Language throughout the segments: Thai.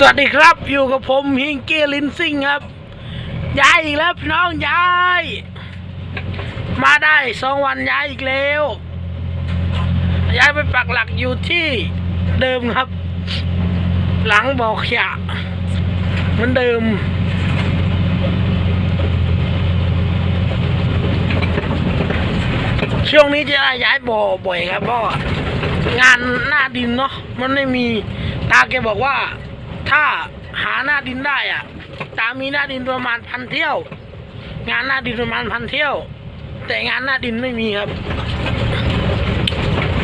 สวัสดีครับอยู่กับผมฮิงเกลินซิงครับย้ายอีกแล้วพี่น้องย้าย มาได้สองวันย้ายอีกแล้วย้ายไปปักหลักอยู่ที่เดิมครับ หลังบอกขยะเหมือนเดิม ช่วงนี้จะย้ายบ่อบ่อยครับเพราะงานหน้าดินเนาะมันไม่มีตาแกบอกว่า ถ้าหาหน้าดินได้อะตามีหน้าดินประมาณพันเที่ยว งานหน้าดินประมาณพันเที่ยว แต่งานหน้าดินไม่มีครับ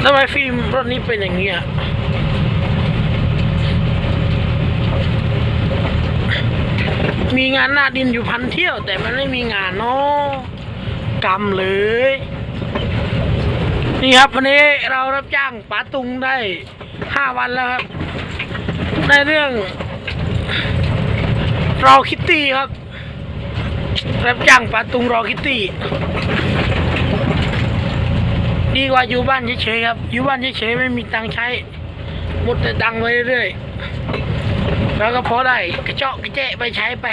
ทำไมฟิล์มรถนี้เป็นอย่างนี้อะมีงานหน้าดินอยู่พันเที่ยว แต่มันไม่มีงานเนาะกรรมเลย นี่ครับวันนี้เรารับจ้างป๋าตุงได้ห้าวันแล้วครับ ในเรื่องรอคิตตี้ครับ รับจ้างปาตุงรอคิตตี้ ดีกว่าอยู่บ้านเฉยๆครับ อยู่บ้านเฉยๆไม่มีตังใช้ หมดแต่ตังไว้เรื่อยๆ แล้วก็พอได้กระเจาะกระเจะไปใช้ไป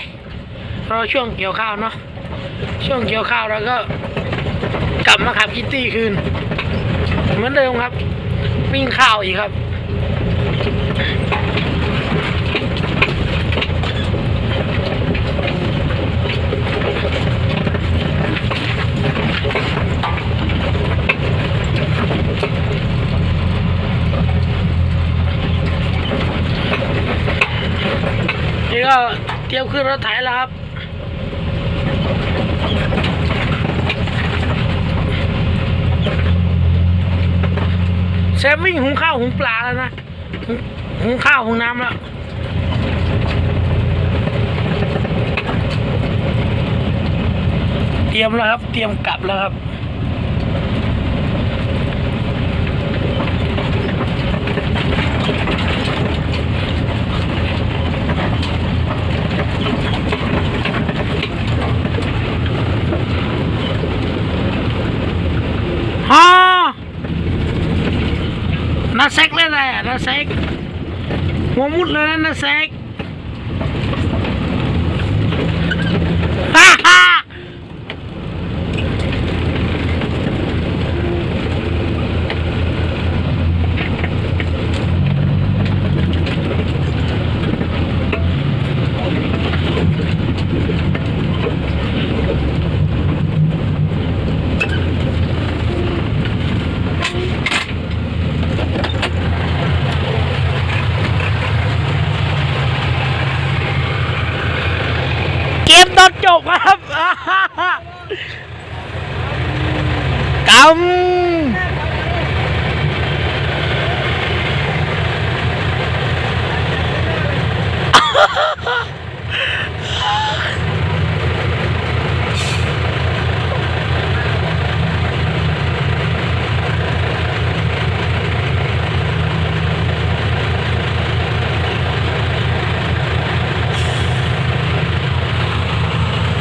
รอช่วงเกี่ยวข้าวเนาะ ช่วงเกี่ยวข้าวเราก็ กลับมาขับคิตตี้คืน เหมือนเดิมครับ วิ่งข้าวอีกครับ นี่ก็เตรียม ขึ้นรถไถแล้วครับ แซมวิ่งหุงข้าวหุงปลาแล้วนะหุงหุงข้าวหุงน้ำแล้วเตรียมแล้วครับ เตรียมกลับแล้วครับ ฮ่า นาเซ็กเล่นอะไรอะนาเซ็กหัวมุดเลยนะนาเซ็กฮ่าฮ่าเกม ตอนจบครับ อ่าฮ่าฮ่ากำ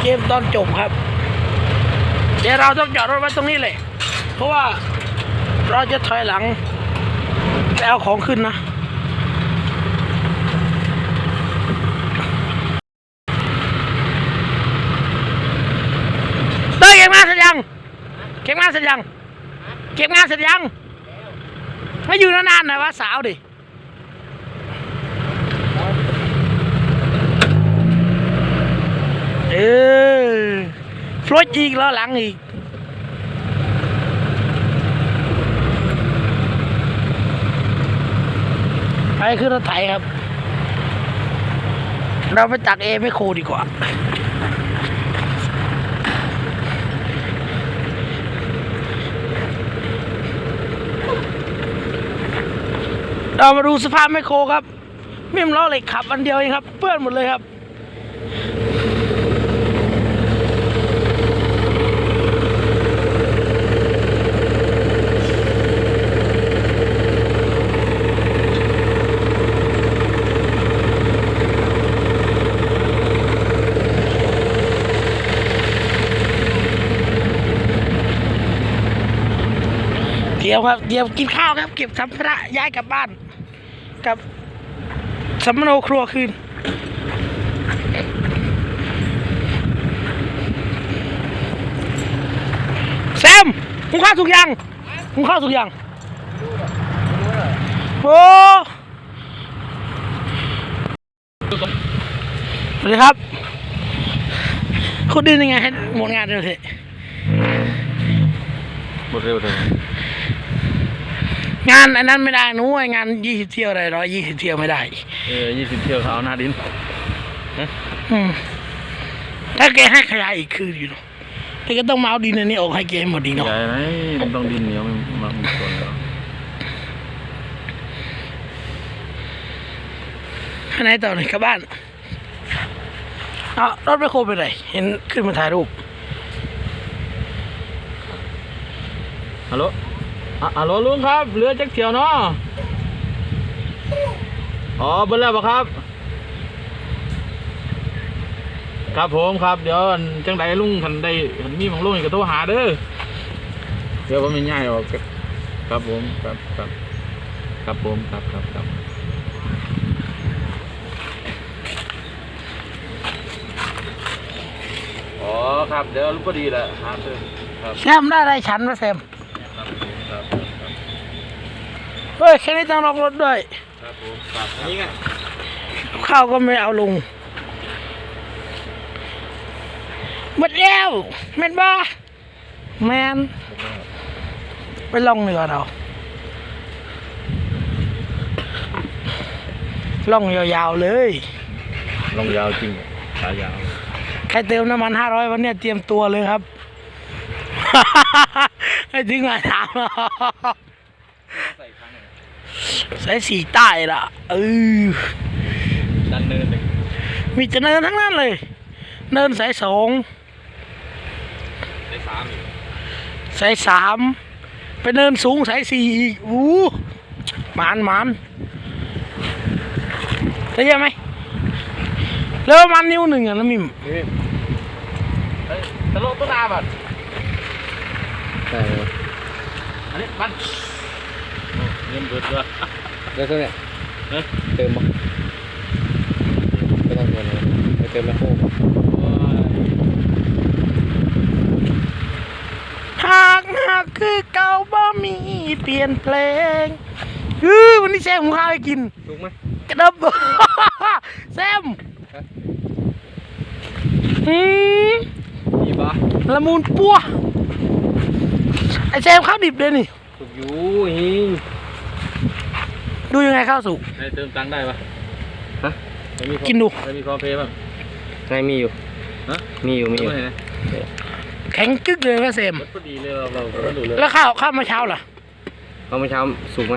เก มตอนจบครับ เดี๋ยวเราต้องจอดรถไว้ตรงนี้เลย เพราะว่าเราจะถอยหลังไปเอาของขึ้นนะ เต้ยเก็บงานเสร็จยัง เก็บงานเสร็จยัง เก็บงานเสร็จยัง ไม่อยู่นานๆหน่อยวะสาวดิ เออ ฟลดอีกแล้วหลังอีกไปขึ้นรถไถครับ เราไปตักเอไม่โครดีกว่าเรามาดูสภาพแมโครครับมิมล้อเหล็กขับอันเดียวเองครับ เปื้อนหมดเลยครับ เตรียมครับเตรียมกินข้าวครับ เก็บสัมภาระย้ายกลับบ้าน กับสัมโนครัวคืนแซมหุงข้าวสุกยังหุงข้าวสุกยังโอ้สวัสดีครับ คุณดินยังไงให้หมดงานเร็วเถอะหมดเร็วเลย งานอันนั้นไม่ได้หนู้ไอ้งานยี่สิบเที่ยวอะไรร้อยยี่สิบเที่ยวไม่ได้เออยี่สิบเที่ยวเขาเอาหน้าดินอืมถ้าแกให้ขยายอีกคืนอยู่เนาะแกก็ต้องมาเอาดินอันนี้ออกให้แกให้หมดดีเนาะใหญ่ไหมมันต้องดินเหนียวมันมันมันส่วนแล้วข้างในต่อเลยกลับบ้านเอารถไปโคไปไหนเห็นขึ้นมาถ่ายรูปฮัลโหล อะฮัลโหลลุงครับ เรือจักเที่ยวเนาะอ๋อเบิ้ลแล้วปะครับ ครับผมครับ เดี๋ยวจังใดลุงทันได้ทันมีของลุงอีกก็โทรหาเด้อเดี๋ยวผมมีง่ายออกครับผมครับครับ ครับผมครับครับครับอ๋อครับเดี๋ยวรู้พอดีแหละครับเด้อครับ แซมได้อะไรฉันวะแซม ครับผมครับ เฮ้ยแค่นี้ต้องล็อกรถด้วยครับผมครับนี่ไงข้าวก็ไม่เอาลงหมดแล้วแม่นบ้าแมนไปลองดีกว่าเราล่องยาวๆเลยลงยาวจริงขายาวใครเติมน้ำมันห้าร้อยวันเนี้ยเตรียมตัวเลยครับ ให้ถึงหมายถามใส่ครั้ง สายสีใต้ล่ะเออดันเนินเลยมีแต่เนินทั้งนั้นเลย เนินสายสองได้สามสายสามไปเนินสูงสายสี่อีกอู้หมานหมานได้ยินไหมแล้วประมันนิ้วหนึ่งอะนะมิมนี่เฮ้ยตลกต้นอาบัดใช่อันนี้มัน เงินเบิดด้วยแล้วก็เนี่ยเฮ้ยเติมบ่ไม่ต้องเติมเลยไปเติมแมคโครบ่หากหากคือเก่าบ่มีเปลี่ยนแปลงเออวันนี้แซมหุงข้าวให้กินถูกไหมกระดับแซมอืมมีปะละมุนปัวไอแซมข้าวดิบเลยนี่ถูกอยู่ฮิง ดูยังไงข้าวสุก ให้เติมตังค์ได้ปะฮะ ไม่มีกินดู ไม่มีคอเพย์ป่ะ ไงมีอยู่ฮะ มีอยู่มีอยู่ ไม่เห็นนะแข็งจึ๊กเลยแม่เซม รถพอดีเลยเราเราเราดูเลยแล้วข้าวข้าวมาเช้าล่ะเอาเมื่อเช้าสุกไหม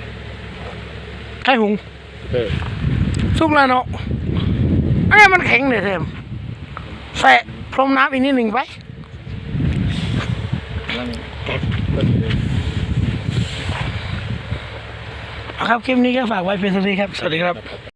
ใครหุง เออสุกแล้วเนาะอันนี้มันแข็งเลยเซมใส่พรมน้ำอีกนิดหนึ่งไป นั่งเอา ครับคลิปนี้ก็ฝากไว้เพียงเท่านี้ครับ สวัสดีครับ